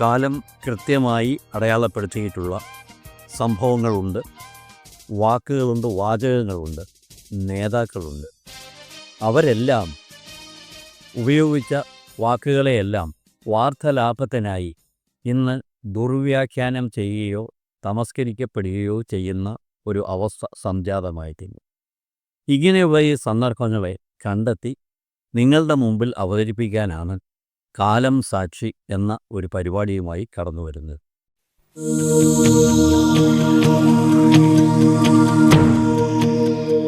കാലം കൃത്യമായി അടയാളപ്പെടുത്തിയിട്ടുള്ള സംഭവങ്ങളുണ്ട്. വാക്കുകളുണ്ട് വാചകങ്ങളുണ്ട് നേതാക്കളുണ്ട്. അവരെല്ലാം ഉപയോഗിച്ച വാക്കുകളെയെല്ലാം വാർത്തലാഭത്തിനായി ഇന്ന് ദുർവ്യാഖ്യാനം ചെയ്യുകയോ തമസ്കരിക്കപ്പെടുകയോ ചെയ്യുന്ന ഒരു അവസ്ഥ സംജാതമായി സംജാതമായിട്ടുണ്ട് ഇങ്ങനെയുള്ള ഈ സന്ദർഭങ്ങളെ കണ്ടെത്തി നിങ്ങളുടെ മുമ്പിൽ അവതരിപ്പിക്കാനാണ് കാലം സാക്ഷി എന്ന ഒരു പരിപാടിയുമായി കടന്നു വരുന്നത്.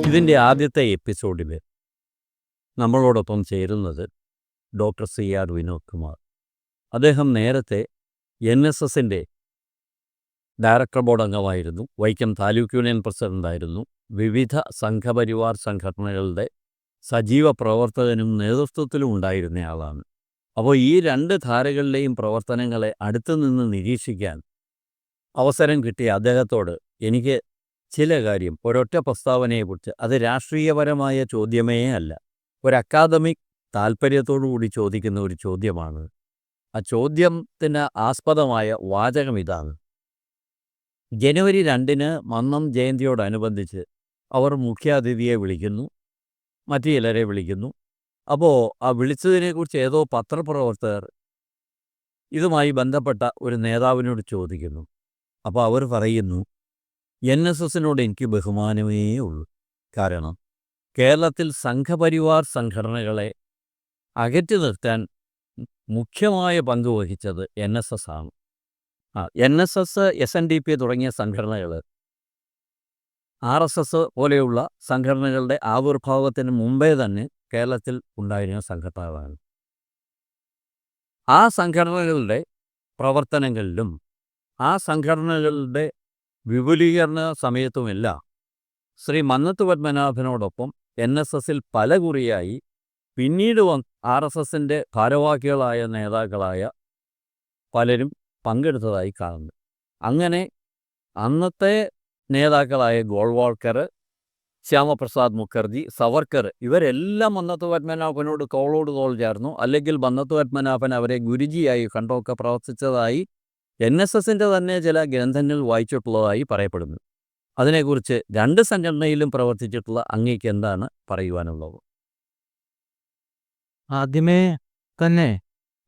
ഇതിന്റെ ആദ്യത്തെ എപ്പിസോഡിൽ നമ്മളോടൊപ്പം ചേരുന്നത് doctor C R Vinod Kumar. അദ്ദേഹം നേരത്തെ എൻ എസ് എസിന്റെ ഡയറക്ടർ ബോർഡ് അംഗമായിരുന്നു വൈക്കം താലൂക്ക് യൂണിയൻ പ്രസിഡന്റായിരുന്നു വിവിധ സംഘപരിവാർ സംഘടനകളുടെ സജീവ പ്രവർത്തകനും നേതൃത്വത്തിലും ഉണ്ടായിരുന്നയാളാണ് അപ്പോൾ ഈ രണ്ട് ധാരകളിലെയും പ്രവർത്തനങ്ങളെ അടുത്തു നിന്ന് നിരീക്ഷിക്കാൻ അവസരം കിട്ടിയ അദ്ദേഹത്തോട് എനിക്ക് ചില കാര്യം ഒരൊറ്റ പ്രസ്താവനയെക്കുറിച്ച് അത് രാഷ്ട്രീയപരമായ ചോദ്യമേ അല്ല. ഒരു അക്കാദമിക് താല്പര്യത്തോടുകൂടി ചോദിക്കുന്ന ഒരു ചോദ്യമാണ്. ആ ചോദ്യത്തിന് ആസ്പദമായ വാചകം ഇതാണ്. ജനുവരി രണ്ടിന് മന്നം ജയന്തിയോടനുബന്ധിച്ച് അവർ മുഖ്യാതിഥിയെ വിളിക്കുന്നു മറ്റു ചിലരെ വിളിക്കുന്നു. അപ്പോൾ ആ വിളിച്ചതിനെക്കുറിച്ച് ഏതോ പത്രപ്രവർത്തകർ ഇതുമായി ബന്ധപ്പെട്ട ഒരു നേതാവിനോട് ചോദിക്കുന്നു. അപ്പോൾ അവർ പറയുന്നു എൻ എസ് എസിനോട് എനിക്ക് ബഹുമാനമേ ഉള്ളൂ. കാരണം കേരളത്തിൽ സംഘപരിവാർ സംഘടനകളെ അകറ്റി നിർത്താൻ മുഖ്യമായ പങ്ക് വഹിച്ചത് എൻ എസ് എസ് ആണ്. ആ N S S S N D P തുടങ്ങിയ സംഘടനകൾ ആർ എസ് എസ് പോലെയുള്ള സംഘടനകളുടെ ആവിർഭാവത്തിന് മുമ്പേ തന്നെ കേരളത്തിൽ ഉണ്ടായിരുന്ന സംഘടനകളാണ്. ആ സംഘടനകളുടെ പ്രവർത്തനങ്ങളിലും ആ സംഘടനകളുടെ വിപുലീകരണ സമയത്തുമെല്ലാം ശ്രീ മന്നത്ത് പത്മനാഭനോടൊപ്പം എൻ എസ് എസിൽ പല കുറിയായി പിന്നീട് വന്ന് ആർ എസ് എസിന്റെ ഭാരവാഹികളായ നേതാക്കളായ പലരും പങ്കെടുത്തതായി കാണുന്നു. അങ്ങനെ അന്നത്തെ നേതാക്കളായ ഗോൾവാൾക്കർ ശ്യാമപ്രസാദ് മുഖർജി സവർക്കർ ഇവരെല്ലാം മന്നത്ത് പത്മനാഭനോട് തോളോട് തോൾ ചേർന്നു. അല്ലെങ്കിൽ മന്നത്ത് പത്മനാഭൻ അവരെ ഗുരുജിയായി കണ്ടൊക്കെ പ്രവർത്തിച്ചതായി എൻ എസ് എസിന്റെ തന്നെ ചില ഗ്രന്ഥങ്ങൾ വായിച്ചിട്ടുള്ളതായി പറയപ്പെടുന്നു. അതിനെക്കുറിച്ച് രണ്ട് സംഘടനയിലും പ്രവർത്തിച്ചിട്ടുള്ള അങ്ങേക്ക് എന്താണ് പറയുവാനുള്ളത്? ആദ്യമേ തന്നെ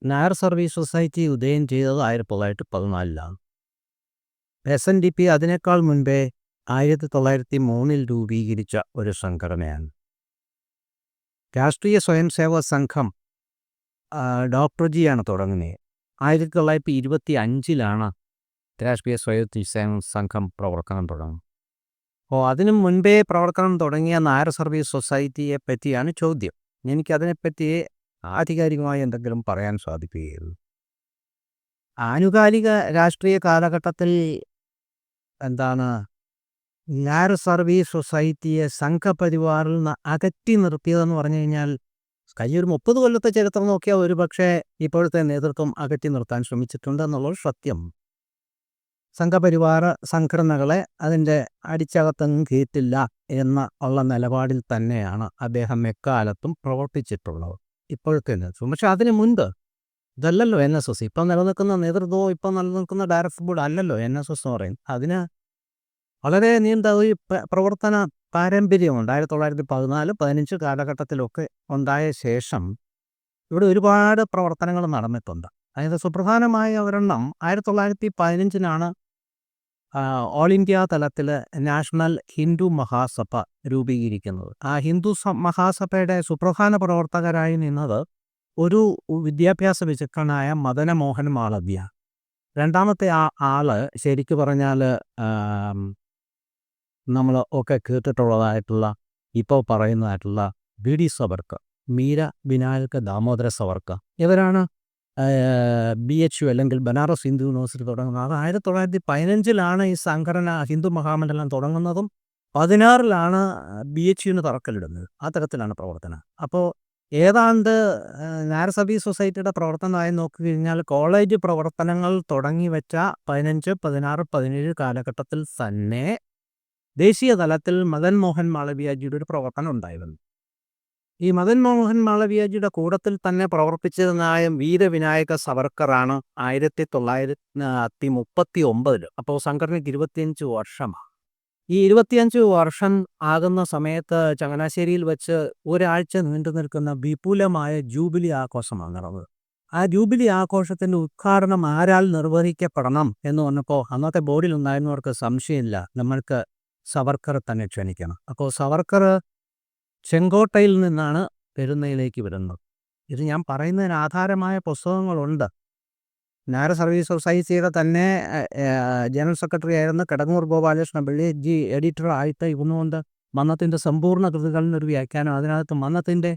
നായർ സർവീസ് സൊസൈറ്റി ഉദയം ചെയ്തത് ആയിരത്തി തൊള്ളായിരത്തി പതിനാലിലാണ്. എസ് എൻ ഡി പി അതിനേക്കാൾ മുൻപേ ആയിരത്തി തൊള്ളായിരത്തി മൂന്നിൽ രൂപീകരിച്ച ഒരു സംഘടനയാണ്. രാഷ്ട്രീയ സ്വയം സേവാ സംഘം ഡോക്ടർ ജിയാണ് തുടങ്ങുന്നത്. ആയിരത്തി തൊള്ളായിരത്തി ഇരുപത്തി അഞ്ചിലാണ് രാഷ്ട്രീയ സ്വയം സേവ സംഘം പ്രവർത്തനം തുടങ്ങുന്നത്. അപ്പോൾ അതിനു മുൻപേ പ്രവർത്തനം തുടങ്ങിയ നായർ സർവീസ് സൊസൈറ്റിയെ പറ്റിയാണ് ചോദ്യം. എനിക്കതിനെപ്പറ്റി ആധികാരികമായി എന്തെങ്കിലും പറയാൻ സാധിക്കുകയുള്ളൂ. ആനുകാലിക രാഷ്ട്രീയ കാലഘട്ടത്തിൽ എന്താണ് നായർ സർവീസ് സൊസൈറ്റിയെ സംഘപരിവാറിൽ നിന്ന് അകറ്റി നിർത്തിയതെന്ന് പറഞ്ഞു കഴിഞ്ഞാൽ കഴിഞ്ഞ ഒരു മുപ്പത് കൊല്ലത്തെ ചരിത്രം നോക്കിയാൽ ഒരു പക്ഷേ ഇപ്പോഴത്തെ നേതൃത്വം അകറ്റി നിർത്താൻ ശ്രമിച്ചിട്ടുണ്ട് എന്നുള്ളത് സത്യം. സംഘപരിവാര സംഘടനകളെ അതിന്റെ അടിച്ചകത്തൊന്നും കീറ്റില്ല എന്ന ഉള്ള നിലപാടിൽ തന്നെയാണ് അദ്ദേഹം എക്കാലത്തും പ്രവർത്തിച്ചിട്ടുള്ളത് ഇപ്പോഴത്തെ നേതൃത്വം. പക്ഷെ അതിന് മുൻപ് ഇതല്ലല്ലോ എൻ എസ് എസ്. ഇപ്പം നിലനിൽക്കുന്ന നേതൃത്വവും ഇപ്പം നിലനിൽക്കുന്ന ഡയറക്ടർ ബോർഡ് അല്ലല്ലോ എൻ എസ് എസ് എന്ന് പറയുന്നത്. അതിന് വളരെ നീണ്ട ഈ പ്രവർത്തന പാരമ്പര്യമുണ്ട് ആയിരത്തി തൊള്ളായിരത്തി പതിനാല് പതിനഞ്ച് കാലഘട്ടത്തിലൊക്കെ ഉണ്ടായ ശേഷം ഇവിടെ ഒരുപാട് പ്രവർത്തനങ്ങൾ നടന്നിട്ടുണ്ട്. അതായത് സുപ്രധാനമായ ഒരെണ്ണം ആയിരത്തി തൊള്ളായിരത്തി പതിനഞ്ചിനാണ് ഓൾ ഇന്ത്യ തലത്തിൽ നാഷണൽ ഹിന്ദു മഹാസഭ രൂപീകരിക്കുന്നത്. ആ ഹിന്ദു മഹാസഭയുടെ സുപ്രധാന പ്രവർത്തകരായി നിന്നത് ഒരു വിദ്യാഭ്യാസ വിചക്ഷണനായ മദനമോഹൻ മാളവ്യ. രണ്ടാമത്തെ ആ ആൾ ശരിക്കു പറഞ്ഞാൽ നമ്മൾ ഒക്കെ കേട്ടിട്ടുള്ളതായിട്ടുള്ള ഇപ്പോൾ പറയുന്നതായിട്ടുള്ള ബി ഡി സവർക്ക് മീര വിനായക ദാമോദര സവർക്ക് ഇവരാണ് ബി എച്ച് യു അല്ലെങ്കിൽ ബനാറസ് ഹിന്ദു യൂണിവേഴ്സിറ്റി തുടങ്ങുന്നത്. അത് ആയിരത്തി തൊള്ളായിരത്തി പതിനഞ്ചിലാണ് ഈ സംഘടന ഹിന്ദു മഹാമണ്ഡലം തുടങ്ങുന്നതും പതിനാറിലാണ് ബി എച്ച് യുവിന് തറക്കല്ലിടുന്നത്. ആ തരത്തിലാണ് പ്രവർത്തനം. അപ്പോൾ ഏതാണ്ട് നാരസഭി സൊസൈറ്റിയുടെ പ്രവർത്തനമായി നോക്കി കഴിഞ്ഞാൽ കോളേജ് പ്രവർത്തനങ്ങൾ തുടങ്ങി വെച്ച പതിനഞ്ച് പതിനാറ് പതിനേഴ് കാലഘട്ടത്തിൽ തന്നെ ദേശീയ തലത്തിൽ മദൻ മോഹൻ മാളവ്യജിയുടെ ഒരു പ്രവർത്തനം ഉണ്ടായിരുന്നു. ഈ മദൻ മോഹൻ മാളവ്യജിയുടെ കൂടത്തിൽ തന്നെ പ്രവർത്തിച്ചതായ വീരവിനായക സവർക്കറാണ് ആയിരത്തി തൊള്ളായിരത്തി മുപ്പത്തി ഒമ്പതിൽ അപ്പോൾ സംഘടനയ്ക്ക് ഇരുപത്തിയഞ്ച് വർഷമാണ് ഈ ഇരുപത്തിയഞ്ച് വർഷം ആകുന്ന സമയത്ത് ചങ്ങനാശ്ശേരിയിൽ വെച്ച് ഒരാഴ്ച നീണ്ടു നിൽക്കുന്ന വിപുലമായ ജൂബിലി ആഘോഷമാണ് നടന്നത്. ആ ജൂബിലി ആഘോഷത്തിന്റെ ഉദ്ഘാടനം ആരാൽ നിർവഹിക്കപ്പെടണം എന്ന് പറഞ്ഞപ്പോൾ അന്നത്തെ ബോർഡിൽ ഉണ്ടായിരുന്നവർക്ക് സംശയമില്ല. നമ്മൾക്ക് സവർക്കർ തന്നെ ക്ഷണിക്കണം. അപ്പോൾ സവർക്കർ ചെങ്കോട്ടയിൽ നിന്നാണ് പെരുന്നയിലേക്ക് വരുന്നത്. ഇത് ഞാൻ പറയുന്നതിന് ആധാരമായ പുസ്തകങ്ങളുണ്ട്. നായർ സർവീസ് സൊസൈറ്റിയുടെ തന്നെ ജനറൽ സെക്രട്ടറി ആയിരുന്ന കടങ്ങൂർ ഗോപാലകൃഷ്ണ പിള്ളി ജി എഡിറ്റർ ആയിട്ട് ഇരുന്നുകൊണ്ട് മന്നത്തിന്റെ സമ്പൂർണ കൃതികളിൽ ഒരു വ്യാഖ്യാനം അതിനകത്ത് മന്നത്തിന്റെ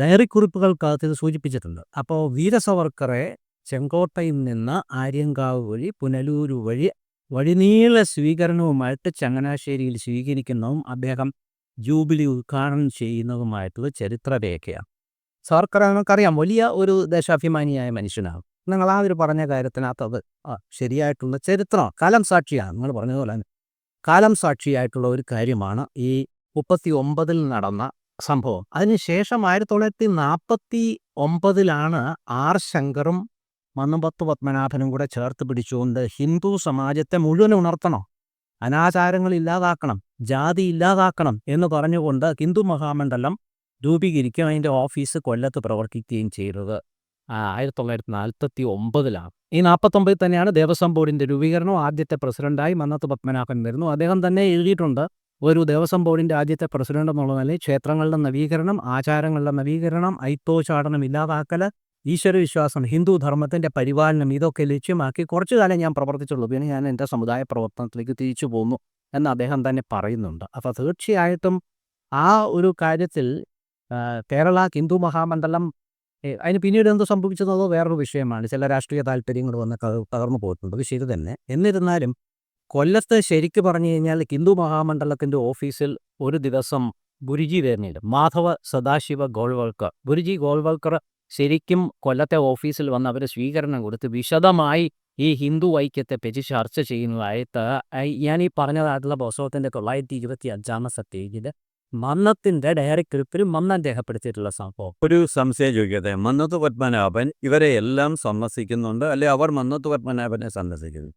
ഡയറി കുറിപ്പുകൾക്കകത്ത് ഇത് സൂചിപ്പിച്ചിട്ടുണ്ട്. അപ്പോൾ വീരസവർക്കറെ ചെങ്കോട്ടയിൽ നിന്ന് ആര്യങ്കാവ് വഴി പുനലൂരു വഴി വഴിനീള സ്വീകരണവുമായിട്ട് ചങ്ങനാശ്ശേരിയിൽ സ്വീകരിക്കുന്നതും അദ്ദേഹം ജൂബിലി ഉദ്ഘാടനം ചെയ്യുന്നതുമായിട്ടുള്ള ചരിത്രരേഖയാണ്. സർക്കാർ നമുക്കറിയാം വലിയ ഒരു ദേശാഭിമാനിയായ മനുഷ്യനാണ്. നിങ്ങൾ ആ ഒരു പറഞ്ഞ കാര്യത്തിനകത്ത് അത് ശരിയായിട്ടുള്ള ചരിത്രം കാലം സാക്ഷിയാണ്. നിങ്ങൾ പറഞ്ഞതുപോലെ തന്നെ കാലം സാക്ഷിയായിട്ടുള്ള ഒരു കാര്യമാണ് ഈ മുപ്പത്തി ഒമ്പതിൽ നടന്ന സംഭവം. അതിനുശേഷം ആയിരത്തി തൊള്ളായിരത്തി നാൽപ്പത്തി ഒമ്പതിലാണ് ആർ ശങ്കറും മന്നുപത്ത് പത്മനാഭനും കൂടെ ചേർത്ത് പിടിച്ചുകൊണ്ട് ഹിന്ദു സമാജത്തെ മുഴുവൻ ഉണർത്തണം. അനാചാരങ്ങൾ ഇല്ലാതാക്കണം ജാതി ഇല്ലാതാക്കണം എന്ന് പറഞ്ഞുകൊണ്ട് ഹിന്ദു മഹാമണ്ഡലം രൂപീകരിക്കുകയും അതിന്റെ ഓഫീസ് കൊല്ലത്ത് പ്രവർത്തിക്കുകയും ചെയ്തത്. ആയിരത്തി തൊള്ളായിരത്തി നാൽപ്പത്തി ഒമ്പതിലാണ് ഈ നാൽപ്പത്തൊമ്പതിൽ തന്നെയാണ് ദേവസ്വം ബോർഡിന്റെ രൂപീകരണം ആദ്യത്തെ പ്രസിഡന്റായി മന്നത്ത് പത്മനാഭൻ വരുന്നു അദ്ദേഹം തന്നെ എഴുതിയിട്ടുണ്ട് ഒരു ദേവസ്വം ബോർഡിന്റെ ആദ്യത്തെ പ്രസിഡന്റ് എന്നുള്ള നിലയിൽ ക്ഷേത്രങ്ങളുടെ നവീകരണം ആചാരങ്ങളുടെ നവീകരണം ഐത്തോച്ചാടനം ഇല്ലാതാക്കൽ ഈശ്വരവിശ്വാസം ഹിന്ദു ധർമ്മത്തിന്റെ പരിപാലനം ഇതൊക്കെ ലക്ഷ്യമാക്കി കുറച്ചു കാലം ഞാൻ പ്രവർത്തിച്ചുള്ളൂ. പിന്നെ ഞാൻ എന്റെ സമുദായ പ്രവർത്തനത്തിലേക്ക് തിരിച്ചു പോന്നു എന്ന് അദ്ദേഹം തന്നെ പറയുന്നുണ്ട്. അപ്പോൾ തീർച്ചയായിട്ടും ആ ഒരു കാര്യത്തിൽ കേരള ഹിന്ദു മഹാമണ്ഡലം അതിന് പിന്നീട് എന്ത് സംഭവിച്ചതോ വേറൊരു വിഷയമാണ്. ചില രാഷ്ട്രീയ താല്പര്യങ്ങൾ വന്ന് തകർന്നു പോയിട്ടുണ്ട്. അത് ശരി തന്നെ. എന്നിരുന്നാലും കൊല്ലത്ത് ശരിക്ക് പറഞ്ഞു കഴിഞ്ഞാൽ ഹിന്ദു മഹാമണ്ഡലത്തിന്റെ ഓഫീസിൽ ഒരു ദിവസം ഗുരുജി വരുന്നുണ്ട് മാധവ സദാശിവ ഗോൾവൾക്കർ. ഗുരുജി ഗോൾവൽക്കർ ശരിക്കും കൊല്ലത്തെ ഓഫീസിൽ വന്ന് അവർ സ്വീകരണം കൊടുത്ത് വിശദമായി ഈ ഹിന്ദു ഐക്യത്തെ പറ്റി ചർച്ച ചെയ്യുന്നതായിട്ട് ഞാൻ ഈ പറഞ്ഞതായിട്ടുള്ള പുസ്തകത്തിന്റെ തൊള്ളായിരത്തി ഇരുപത്തി അഞ്ചാമത്തെ പേജിൽ മന്നത്തിന്റെ ഡയറി കുറിപ്പിൽ മന്നം രേഖപ്പെടുത്തിയിട്ടുള്ള സംഭവം. ഒരു സംശയം ചോദിക്കട്ടെ? മന്നത്ത് പത്മനാഭൻ ഇവരെ എല്ലാം സന്ദർശിക്കുന്നുണ്ട് അല്ലെ അവർ മന്നത്ത് പത്മനാഭനെ സന്ദർശിക്കുന്നു?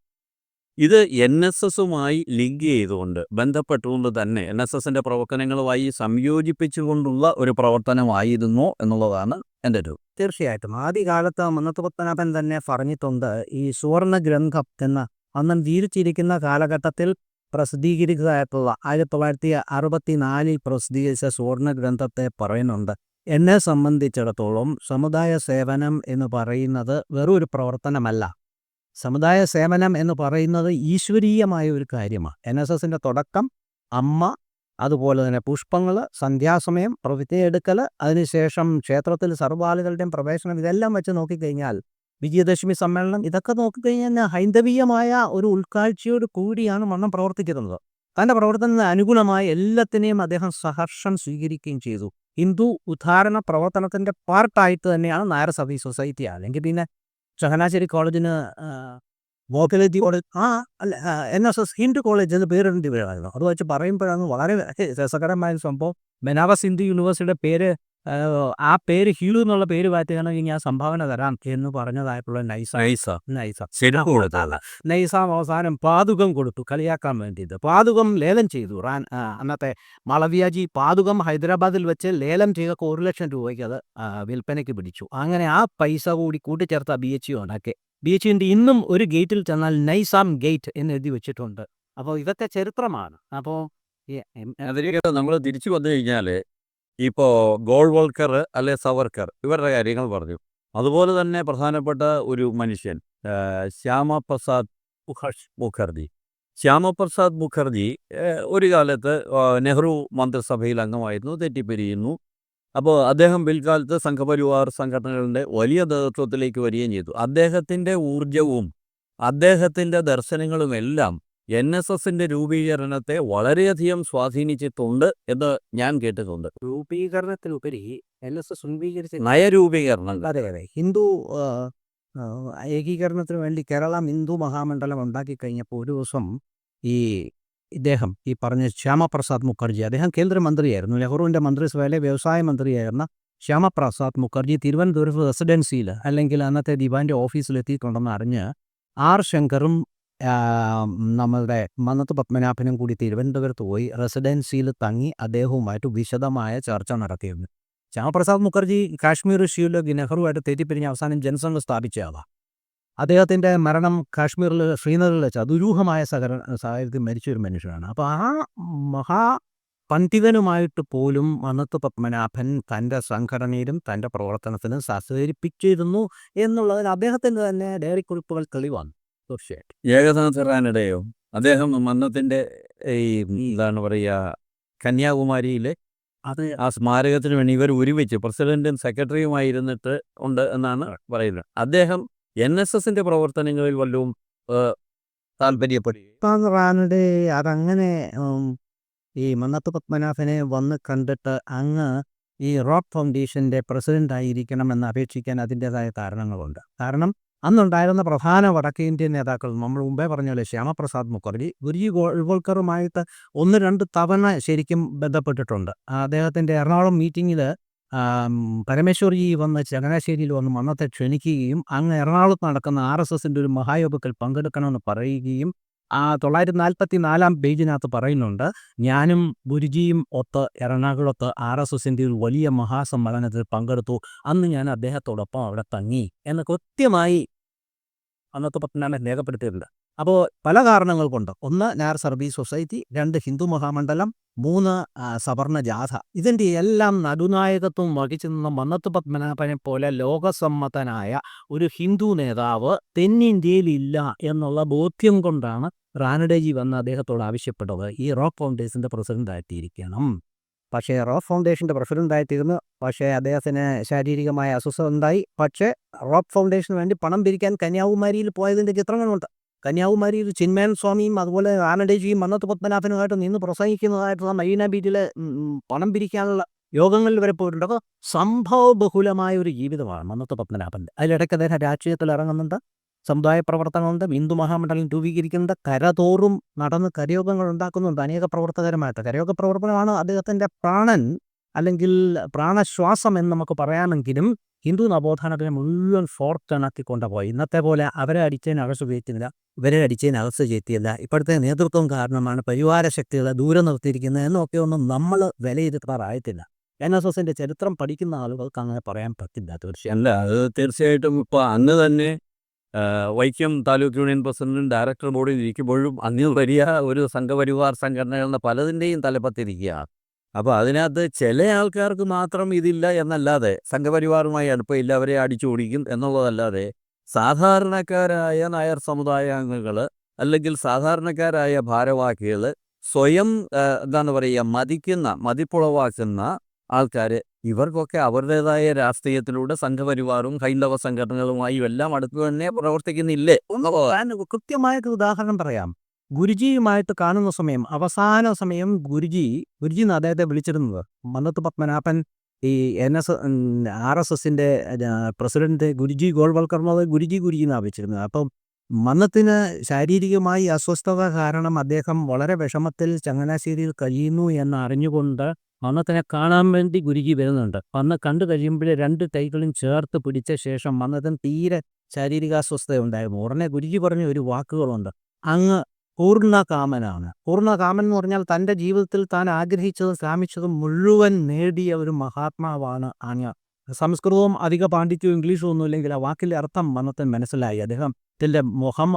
ഇത് എൻ എസ് എസുമായി ലിങ്ക് ചെയ്തുകൊണ്ട് ബന്ധപ്പെട്ടുകൊണ്ട് തന്നെ എൻ എസ് എസിന്റെ പ്രവർത്തനങ്ങളുമായി സംയോജിപ്പിച്ചുകൊണ്ടുള്ള ഒരു പ്രവർത്തനമായിരുന്നു എന്നുള്ളതാണ് എന്റെ ഒരു തീർച്ചയായിട്ടും. ആദ്യകാലത്ത് മന്നത്ത് പത്മനാഭൻ തന്നെ പറഞ്ഞിട്ടുണ്ട് ഈ സുവർണ ഗ്രന്ഥം എന്ന അന്ന് ജീവിച്ചിരിക്കുന്ന കാലഘട്ടത്തിൽ പ്രസിദ്ധീകരിച്ചതായിട്ടുള്ള ആയിരത്തി തൊള്ളായിരത്തി അറുപത്തി നാലിൽ പ്രസിദ്ധീകരിച്ച സുവർണ ഗ്രന്ഥത്തെ പറയുന്നുണ്ട്. എന്നെ സംബന്ധിച്ചിടത്തോളം സമുദായ സേവനം എന്ന് പറയുന്നത് വെറും ഒരു പ്രവർത്തനമല്ല. സമുദായ സേവനം എന്ന് പറയുന്നത് ഈശ്വരീയമായ ഒരു കാര്യമാണ്. എൻ എസ് എസിന്റെ തുടക്കം അമ്മ അതുപോലെ തന്നെ പുഷ്പങ്ങൾ സന്ധ്യാസമയം പ്രവൃത്തിയെടുക്കൽ അതിനുശേഷം ക്ഷേത്രത്തിൽ സർവാലുകളുടെയും പ്രവേശനം ഇതെല്ലാം വെച്ച് നോക്കിക്കഴിഞ്ഞാൽ വിജയദശമി സമ്മേളനം ഇതൊക്കെ നോക്കിക്കഴിഞ്ഞാൽ ഹൈന്ദവീയമായ ഒരു ഉൾക്കാഴ്ചയോട് കൂടിയാണ് മണ്ണം പ്രവർത്തിക്കുന്നത് തന്റെ പ്രവർത്തനത്തിന് അനുകൂലമായി എല്ലാത്തിനെയും അദ്ദേഹം സഹർഷം സ്വീകരിക്കുകയും ചെയ്തു. ഹിന്ദു ഉദ്ധാരണ പ്രവർത്തനത്തിന്റെ പാർട്ടായിട്ട് തന്നെയാണ് നായർ സർവീസ് സൊസൈറ്റി. അല്ലെങ്കിൽ പിന്നെ ചങ്ങനാശ്ശേരി കോളേജിന് വോക്കലജി കോളേജ് ആ അല്ല N S S Hindu college എന്ന് പേരിടേണ്ടി വരുമായിരുന്നു അത് വെച്ച് പറയുമ്പോഴാണ് വളരെ രസകരമായ സംഭവം. ബനാറസ് ഹിന്ദു യൂണിവേഴ്സിറ്റിയുടെ പേര് ആ, പേര് ഹ്യൂ എന്നുള്ള പേര് മാറ്റുകയാണെങ്കിൽ ഞാൻ സംഭാവന തരാം എന്ന് പറഞ്ഞതായിട്ടുള്ള നൈസ. നൈസ. നൈസ. നൈസാം അവസാനം പാതുകം കൊടുത്തു കളിയാക്കാൻ വേണ്ടിയിട്ട്. പാതുകം ലേലം ചെയ്തു റാൻ അന്നത്തെ മളവിയാജി പാതുകം ഹൈദരാബാദിൽ വെച്ച് ലേലം ചെയ്ത ഒരു ലക്ഷം രൂപയ്ക്ക് അത് വിൽപ്പനയ്ക്ക് പിടിച്ചു. അങ്ങനെ ആ പൈസ കൂടി കൂട്ടിച്ചേർത്ത ബി എച്ച് യു ഉണ്ടാക്കി. ബി എച്ച് യുവിന്റെ ഇന്നും ഒരു ഗേറ്റിൽ ചെന്നാൽ നൈസാം ഗേറ്റ് എന്ന് എഴുതി വെച്ചിട്ടുണ്ട്. അപ്പോൾ ഇതൊക്കെ ചരിത്രമാണ്. അപ്പോൾ നമ്മൾ തിരിച്ചു വന്നു കഴിഞ്ഞാൽ ഇപ്പോൾ ഗോൾവൾക്കർ അല്ലെ സവർക്കർ ഇവരുടെ കാര്യങ്ങൾ പറഞ്ഞു. അതുപോലെ തന്നെ പ്രധാനപ്പെട്ട ഒരു മനുഷ്യൻ ശ്യാമപ്രസാദ് മുഖർജി മുഖർജി. ശ്യാമപ്രസാദ് മുഖർജി ഒരു കാലത്ത് നെഹ്റു മന്ത്രിസഭയിൽ അംഗമായിരുന്നു തെറ്റിപ്പിരിയുന്നു. അപ്പോൾ അദ്ദേഹം പിൽക്കാലത്ത് സംഘപരിവാർ സംഘടനകളുടെ വലിയ നേതൃത്വത്തിലേക്ക് വരികയും ചെയ്തു. അദ്ദേഹത്തിന്റെ ഊർജവും അദ്ദേഹത്തിന്റെ ദർശനങ്ങളുമെല്ലാം എൻ എസ് എസിന്റെ രൂപീകരണത്തെ വളരെയധികം സ്വാധീനിച്ചിട്ടുണ്ട് എന്ന് ഞാൻ കേട്ടിട്ടുണ്ട്. രൂപീകരണത്തിനുപരി എൻ എസ് എസ് രൂപീകരിച്ച നയരൂപീകരണം. അതെ അതെ. ഹിന്ദു ഏകീകരണത്തിന് വേണ്ടി കേരളം ഹിന്ദു മഹാമണ്ഡലം ഉണ്ടാക്കി കഴിഞ്ഞപ്പോൾ ഒരു ദിവസം ഈ ഇദ്ദേഹം ഈ പറഞ്ഞ ശ്യാമപ്രസാദ് മുഖർജി അദ്ദേഹം കേന്ദ്രമന്ത്രിയായിരുന്നു. നെഹ്റുവിന്റെ മന്ത്രിസഭയിലെ വ്യവസായ മന്ത്രിയായിരുന്ന ശ്യാമപ്രസാദ് മുഖർജി തിരുവനന്തപുരത്ത് റെസിഡൻസിയിൽ അല്ലെങ്കിൽ അന്നത്തെ ദിവാന്റെ ഓഫീസിലെത്തിയിട്ടുണ്ടെന്ന് അറിഞ്ഞ് ആർ ശങ്കറും നമ്മളുടെ മന്നത്ത് പത്മനാഭനും കൂടി തിരുവനന്തപുരത്ത് പോയി റെസിഡൻസിയിൽ തങ്ങി അദ്ദേഹവുമായിട്ട് വിശദമായ ചർച്ച നടത്തിയിരുന്നു. ശ്യാമപ്രസാദ് മുഖർജി കാശ്മീർ ഇഷ്യൂവിൽ നെഹ്റുവായിട്ട് തെറ്റിപ്പിരിഞ്ഞ് അവസാനം ജനസംഘം സ്ഥാപിച്ചയാളാണ് അദ്ദേഹത്തിന്റെ മരണം കാശ്മീരിൽ ശ്രീനഗറിൽ വെച്ച് ദുരൂഹമായ സഹര സാഹചര്യത്തിൽ മരിച്ച ഒരു മനുഷ്യനാണ്. അപ്പോൾ ആ മഹാ പണ്ഡിതനുമായിട്ട് പോലും മന്നത്ത് പത്മനാഭൻ തന്റെ സംഘടനയിലും തന്റെ പ്രവർത്തനത്തിലും സഹകരിപ്പിച്ചിരുന്നു എന്നുള്ളതിന് അദ്ദേഹത്തിന്റെ തന്നെ ഡയറി കുറിപ്പുകൾ തെളിവാണ്. തീർച്ചയായിട്ടും. ഏകനാഥറാനിടയോ? അദ്ദേഹം മന്നത്തിന്റെ ഈ എന്താണ് പറയുക കന്യാകുമാരിയിലെ അത്. ആ സ്മാരകത്തിന് വേണ്ടി ഇവർ ഒരുമിച്ച് പ്രസിഡന്റും സെക്രട്ടറിയുമായി ഇരുന്നിട്ട് ഉണ്ട് എന്നാണ് പറയുന്നത്. അദ്ദേഹം എൻ എസ് എസിന്റെ പ്രവർത്തനങ്ങളിൽ വല്ലതും താല്പര്യപ്പെടുകയും റാനയുടെ അതങ്ങനെ ഈ മന്നത്ത് പത്മനാഭനെ വന്ന് കണ്ടിട്ട് അങ്ങ് ഈ റോക്ക് ഫൗണ്ടേഷന്റെ പ്രസിഡന്റ് ആയിരിക്കണം എന്ന് അപേക്ഷിക്കാൻ അതിന്റെതായ കാരണങ്ങളുണ്ട്. കാരണം അന്നുണ്ടായിരുന്ന പ്രധാന വടക്കേന്ത്യൻ നേതാക്കൾ നമ്മൾ മുമ്പേ പറഞ്ഞ പോലെ ശ്യാമപ്രസാദ് മുഖർജി ഗുരുജി ഗോൾവൾക്കറുമായിട്ട് ഒന്ന് രണ്ട് തവണ ശരിക്കും ബന്ധപ്പെട്ടിട്ടുണ്ട്. അദ്ദേഹത്തിന്റെ എറണാകുളം മീറ്റിങ്ങിൽ പരമേശ്വർജി വന്ന് ചങ്ങനാശ്ശേരിയിൽ വന്ന് മന്നത്തെ ക്ഷണിക്കുകയും അങ്ങ് എറണാകുളത്ത് നടക്കുന്ന ആർ എസ് എസിന്റെ ഒരു മഹായോഗത്തിൽ പങ്കെടുക്കണമെന്ന് പറയുകയും ആ തൊള്ളായിരത്തി നാൽപ്പത്തി നാലാം പേജിനകത്ത് പറയുന്നുണ്ട് ഞാനും ഗുരുജിയും ഒത്ത് എറണാകുളത്ത് ആർ എസ് എസിന്റെ ഒരു വലിയ മഹാസമ്മേളനത്തിൽ പങ്കെടുത്തു. അന്ന് ഞാൻ അദ്ദേഹത്തോടൊപ്പം അവിടെ തങ്ങി എന്ന് കൃത്യമായി അന്നത്തെ പത്മനാഭൻ രേഖപ്പെടുത്തിയിട്ടുണ്ട്. അപ്പോൾ പല കാരണങ്ങൾ കൊണ്ട് ഒന്ന് നായർ സർവീസ് സൊസൈറ്റി രണ്ട് ഹിന്ദു മഹാമണ്ഡലം മൂന്ന് സവർണ ജാഥ. ഇതിന്റെ എല്ലാം നടുനായകത്വം വഹിച്ചു നിന്ന മന്നത്ത് പത്മനാഭനെ പോലെ ലോകസമ്മതനായ ഒരു ഹിന്ദു നേതാവ് തെന്നിന്ത്യയിൽ ഇല്ല എന്നുള്ള ബോധ്യം കൊണ്ടാണ് റാനഡേജി വന്ന് അദ്ദേഹത്തോട് ആവശ്യപ്പെട്ടത്. ഈ റോക്ക് ഫൗണ്ടേഷന്റെ പ്രസിഡന്റ് ആയിട്ടിരിക്കണം പക്ഷേ റോക്ക് ഫൗണ്ടേഷന്റെ പ്രസിഡന്റ് ആയിത്തീർന്നു പക്ഷേ അദ്ദേഹത്തിന് ശാരീരികമായ അസ്വസ്ഥത ഉണ്ടായി. പക്ഷേ റോക്ക് ഫൗണ്ടേഷന് വേണ്ടി പണം പിരിക്കാൻ കന്യാകുമാരിയിൽ പോയതിന്റെ ചിത്രങ്ങളുണ്ട്. കന്യാകുമാരിയിൽ ചിന്മയൻ സ്വാമിയും അതുപോലെ ആനന്ദേജിയും മന്നത്ത് പത്മനാഭനുമായിട്ട് നിന്ന് പ്രസംഗിക്കുന്നതായിട്ട് മൈന ബീച്ചിലെ പണം പിരിക്കാനുള്ള യോഗങ്ങളിൽ വരെ പോയിട്ടുണ്ട്. അപ്പോൾ സംഭവ ബഹുലമായ ഒരു ജീവിതമാണ് മന്നത്ത് പത്മനാഭന്റെ അതിലിടയ്ക്ക് അദ്ദേഹം രാഷ്ട്രീയത്തിൽ ഇറങ്ങുന്നുണ്ട്. സമുദായ പ്രവർത്തനങ്ങളുണ്ട്. ഹിന്ദു മഹാമണ്ഡലം രൂപീകരിക്കുന്നുണ്ട്. കരതോറും നടന്ന് കരയോഗങ്ങൾ ഉണ്ടാക്കുന്നുണ്ട്. അനേക പ്രവർത്തകരമായിട്ട്. കരയോഗ പ്രവർത്തനമാണ് അദ്ദേഹത്തിന്റെ പ്രാണൻ അല്ലെങ്കിൽ പ്രാണശ്വാസം എന്ന് നമുക്ക് പറയാമെങ്കിലും ഹിന്ദു നവോത്ഥാനത്തിനെ മുഴുവൻ ഫോർട്ടണാക്കി കൊണ്ടുപോയി ഇന്നത്തെ പോലെ അവരെ അടിച്ചതിന് അകസ് ഉപയോഗിക്കുന്നില്ല ഇവരെ അടിച്ചതിന് അകസ് ചെയ്യത്തിയില്ല ഇപ്പോഴത്തെ നേതൃത്വം കാരണമാണ് പരിവാര ശക്തികളെ ദൂരെ നിർത്തിയിരിക്കുന്നത് എന്നൊക്കെ ഒന്നും നമ്മൾ വിലയിരുത്താറായിട്ടില്ല എൻ എസ് എസിന്റെ ചരിത്രം പഠിക്കുന്ന ആളുകൾക്ക് അങ്ങനെ പറയാൻ പറ്റില്ല തീർച്ചയായും. അല്ല അത് തീർച്ചയായിട്ടും ഇപ്പോൾ അന്ന് തന്നെ വൈക്കം താലൂക്ക് യൂണിയൻ പ്രസിഡന്റും ഡയറക്ടർ ബോർഡിൽ ഇരിക്കുമ്പോഴും അന്നിൽ വലിയ ഒരു സംഘപരിവാർ സംഘടനകളുടെ പലതിന്റെയും തലപ്പത്തിരിക്കുകയാണ് അപ്പോൾ അതിനകത്ത് ചില ആൾക്കാർക്ക് മാത്രം ഇതില്ല എന്നല്ലാതെ സംഘപരിവാറുമായി അടുപ്പമില്ല അവരെ അടിച്ചു ഓടിക്കും എന്നുള്ളതല്ലാതെ സാധാരണക്കാരായ നായർ സമുദായ അംഗങ്ങൾ അല്ലെങ്കിൽ സാധാരണക്കാരായ ഭാരവാഹികൾ സ്വയം എന്താണ് പറയുക മതിക്കുന്ന മതിപ്പുളവാക്കുന്ന ആൾക്കാർ ഇവർക്കൊക്കെ അവരുടേതായ രാഷ്ട്രീയത്തിലൂടെ സംഘപരിവാറും ഹൈന്ദവ സംഘടനകളുമായും എല്ലാം അടുത്ത് തന്നെ പ്രവർത്തിക്കുന്നില്ലേ? കൃത്യമായ ഉദാഹരണം പറയാം. ഗുരുജിയുമായിട്ട് കാണുന്ന സമയം അവസാന സമയം ഗുരുജി ഗുരുജി എന്ന് അദ്ദേഹത്തെ വിളിച്ചിരുന്നത്. മന്നത്ത് പത്മനാഭൻ ഈ എൻ എസ് ആർ എസ് എസിന്റെ പ്രസിഡന്റ് ഗുരുജി ഗോൾവൽക്കർ എന്നത് ഗുരുജി ഗുരുജി എന്നാണ് വെച്ചിരുന്നത് അപ്പം മന്നത്തിന് ശാരീരികമായി അസ്വസ്ഥത കാരണം അദ്ദേഹം വളരെ വിഷമത്തിൽ ചങ്ങനാശ്ശേരിയിൽ കഴിയുന്നു എന്ന് അറിഞ്ഞുകൊണ്ട് മന്നത്തിനെ കാണാൻ വേണ്ടി ഗുരുജി വരുന്നുണ്ട്. വന്ന് കണ്ടു കഴിയുമ്പോൾ രണ്ട് കൈകളും ചേർത്ത് പിടിച്ച ശേഷം മന്നത്തിന് തീരെ ശാരീരികാസ്വസ്ഥത ഉണ്ടായിരുന്നു ഉടനെ ഗുരുജി പറഞ്ഞ ഒരു വാക്കുകളുണ്ട്. അങ്ങ് പൂർണകാമനാണ്. പൂർണകാമൻ എന്ന് പറഞ്ഞാൽ തന്റെ ജീവിതത്തിൽ താൻ ആഗ്രഹിച്ചതും കാമിച്ചതും മുഴുവൻ നേടിയ ഒരു മഹാത്മാവാണ് ആണ് സംസ്കൃതവും അധിക പാണ്ഡിത്യവും ഇംഗ്ലീഷും ഒന്നും ഇല്ലെങ്കിൽ ആ വാക്കിന്റെ അർത്ഥം വന്നത്തിൽ മനസ്സിലായി. അദ്ദേഹം ത്തിന്റെ മുഖം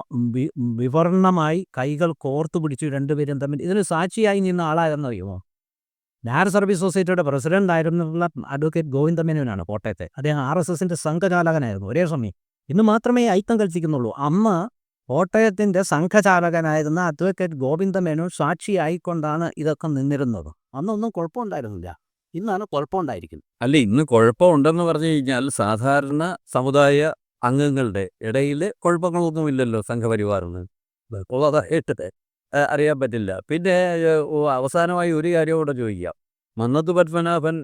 വിവർണമായി കൈകൾ കോർത്തു പിടിച്ചു രണ്ടുപേരും തമ്മിൽ. ഇതിന് സാക്ഷിയായി നിന്ന ആളായിരുന്നറിയുമോ നായർ സർവീസ് സൊസൈറ്റിയുടെ പ്രസിഡന്റ് ആയിരുന്നുള്ള അഡ്വക്കേറ്റ് ഗോവിന്ദമേനോനാണ് കോട്ടയത്തെ. അദ്ദേഹം ആർ എസ് എസിന്റെ സംഘചാലകനായിരുന്നു ഒരേ സമയം. ഇന്ന് മാത്രമേ ഐക്യം കൽപ്പിക്കുന്നുള്ളൂ. അന്ന് കോട്ടയത്തിന്റെ സംഘചാലകനായിരുന്ന അഡ്വക്കേറ്റ് ഗോവിന്ദമേനോൻ സാക്ഷിയായിക്കൊണ്ടാണ് ഇതൊക്കെ നിന്നിരുന്നത്. അന്നൊന്നും കുഴപ്പമുണ്ടായിരുന്നില്ല. ഇന്നാണ് കുഴപ്പമുണ്ടായിരിക്കുന്നത്. അല്ല ഇന്ന് കുഴപ്പമുണ്ടെന്ന് പറഞ്ഞു കഴിഞ്ഞാൽ സാധാരണ സമുദായ അംഗങ്ങളുടെ ഇടയിൽ കുഴപ്പങ്ങളൊന്നുമില്ലല്ലോ സംഘപരിവാറിന് ഉള്ളതായിട്ട് അറിയാൻ പറ്റില്ല. പിന്നെ അവസാനമായി ഒരു കാര്യം കൂടെ ചോദിക്കാം. മന്നത്ത് പത്മനാഭൻ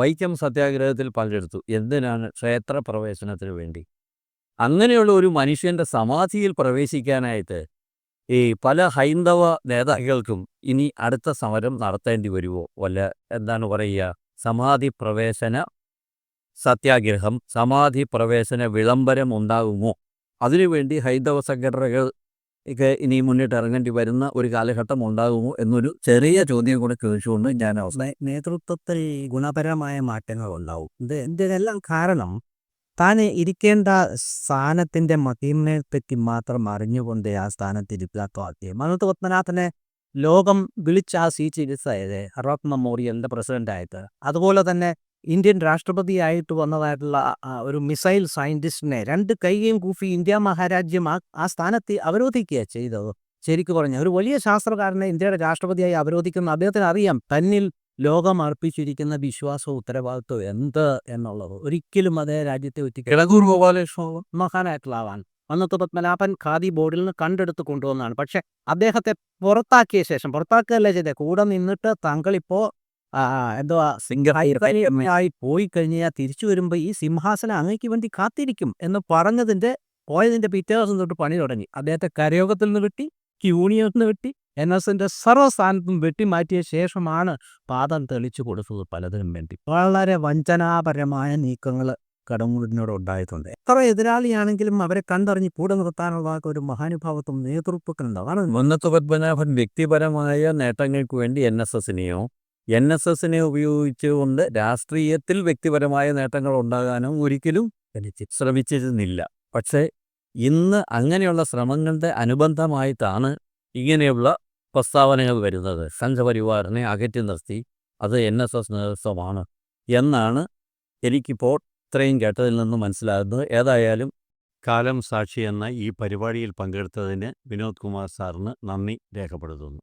വൈക്കം സത്യാഗ്രഹത്തിൽ പങ്കെടുത്തു. എന്തിനാണ് ക്ഷേത്ര പ്രവേശനത്തിന് വേണ്ടി? അങ്ങനെയുള്ള ഒരു മനുഷ്യന്റെ സമാധിയിൽ പ്രവേശിക്കാനായിട്ട് ഈ പല ഹൈന്ദവ നേതാക്കൾക്കും ഇനി അടുത്ത സമരം നടത്തേണ്ടി വരുമോ വല്ല എന്താണ് പറയുക? സമാധി പ്രവേശന സത്യാഗ്രഹം സമാധി പ്രവേശന വിളംബരം ഉണ്ടാകുമോ? അതിനുവേണ്ടി ഹൈന്ദവ സംഘടനകൾ ഒക്കെ ഇനി മുന്നിട്ട് ഇറങ്ങേണ്ടി വരുന്ന ഒരു കാലഘട്ടം ഉണ്ടാകുമോ? എന്നൊരു ചെറിയ ചോദ്യം കൂടെ ചോദിച്ചുകൊണ്ട് ഞാൻ നേതൃത്വത്തിൽ ഗുണപരമായ മാറ്റങ്ങൾ ഉണ്ടാവും. ഇത് ഇതിനെല്ലാം കാരണം താൻ ഇരിക്കേണ്ട സ്ഥാനത്തിന്റെ മഹിമയെ പറ്റി മാത്രം അറിഞ്ഞുകൊണ്ട് ആ സ്ഥാനത്ത് ഇരിക്കാത്ത അന്നത്തെ പത്മനാഥനെ ലോകം വിളിച്ച് ആ സീറ്റ് ഇരുത്തായത് റോക്ക് മെമ്മോറിയലിന്റെ പ്രസിഡന്റായിട്ട് അതുപോലെ തന്നെ ഇന്ത്യൻ രാഷ്ട്രപതിയായിട്ട് വന്നതായിട്ടുള്ള ഒരു മിസൈൽ സയന്റിസ്റ്റിനെ രണ്ട് കൈയും കൂഫി ഇന്ത്യ മഹാരാജ്യം ആ ആ സ്ഥാനത്ത് അവരോധിക്കുക ചെയ്തത്. ശരിക്കു പറഞ്ഞ ഒരു വലിയ ശാസ്ത്രകാരനെ ഇന്ത്യയുടെ രാഷ്ട്രപതിയായി അവരോധിക്കുന്ന അദ്ദേഹത്തിന് അറിയാം തന്നിൽ ലോകം അർപ്പിച്ചിരിക്കുന്ന വിശ്വാസവും ഉത്തരവാദിത്വം എന്ത് എന്നുള്ളത് ഒരിക്കലും അതേ രാജ്യത്തെ ഇളകൂർ മഹാനായിട്ടുള്ള ആളാണ് അന്നത്തെ പത്മനാഭൻ ഖാദി ബോർഡിൽ നിന്ന് കണ്ടെടുത്ത് കൊണ്ടുവന്നതാണ്. പക്ഷെ അദ്ദേഹത്തെ പുറത്താക്കിയ ശേഷം പുറത്താക്കുകയല്ല ചെയ്തത് കൂടെ നിന്നിട്ട് താങ്കൾ ഇപ്പോ എന്തുവാ സിംഹായി പോയി കഴിഞ്ഞാൽ തിരിച്ചു വരുമ്പോൾ ഈ സിംഹാസനം അങ്ങേക്ക് വേണ്ടി കാത്തിരിക്കും എന്ന് പറഞ്ഞതിന്റെ പോയതിന്റെ പിറ്റേ ദിവസം തൊട്ട് പണി തുടങ്ങി. അദ്ദേഹത്തെ കരയോഗത്തിൽ നിന്ന് കിട്ടി യൂണിയനിൽ നിന്ന് വെട്ടി എൻ എസിന്റെ സർവസ്ഥാനത്തും വെട്ടിമാറ്റിയ ശേഷമാണ് പാദം തെളിച്ചു കൊടുത്തത് പലതിനും വേണ്ടി. വളരെ വഞ്ചനാപരമായ നീക്കങ്ങൾ കടമൂരിനോട് ഉണ്ടായിട്ടുണ്ട്. എത്ര എതിരാളിയാണെങ്കിലും അവരെ കണ്ടറിഞ്ഞ് കൂടെ നിർത്താനുള്ള ഒരു മഹാനുഭാവത്വം നേതൃത്വത്തിനുണ്ട്. അതാണ് മുന്നത്ത് പത്മനാഭൻ വ്യക്തിപരമായ നേട്ടങ്ങൾക്ക് വേണ്ടി എൻ എസ് എസിനെയോ എൻ എസ് എസിനെ ഉപയോഗിച്ചുകൊണ്ട് രാഷ്ട്രീയത്തിൽ വ്യക്തിപരമായ നേട്ടങ്ങൾ ഉണ്ടാകാനോ ഒരിക്കലും ശ്രമിച്ചിരുന്നില്ല. പക്ഷേ ഇന്ന് അങ്ങനെയുള്ള ശ്രമങ്ങളുടെ അനുബന്ധമായിട്ടാണ് ഇങ്ങനെയുള്ള പ്രസ്താവനകൾ വരുന്നത്. സംഘപരിവാറിനെ അകറ്റി നിർത്തി അത് എൻ എസ് എസ് നേതൃത്വമാണ് എന്നാണ് എനിക്കിപ്പോൾ ഇത്രയും കേട്ടതിൽ നിന്ന് മനസ്സിലാകുന്നത്. ഏതായാലും കാലം സാക്ഷി എന്ന ഈ പരിപാടിയിൽ പങ്കെടുത്തതിന് വിനോദ് കുമാർ സാറിന് നന്ദി രേഖപ്പെടുത്തുന്നു.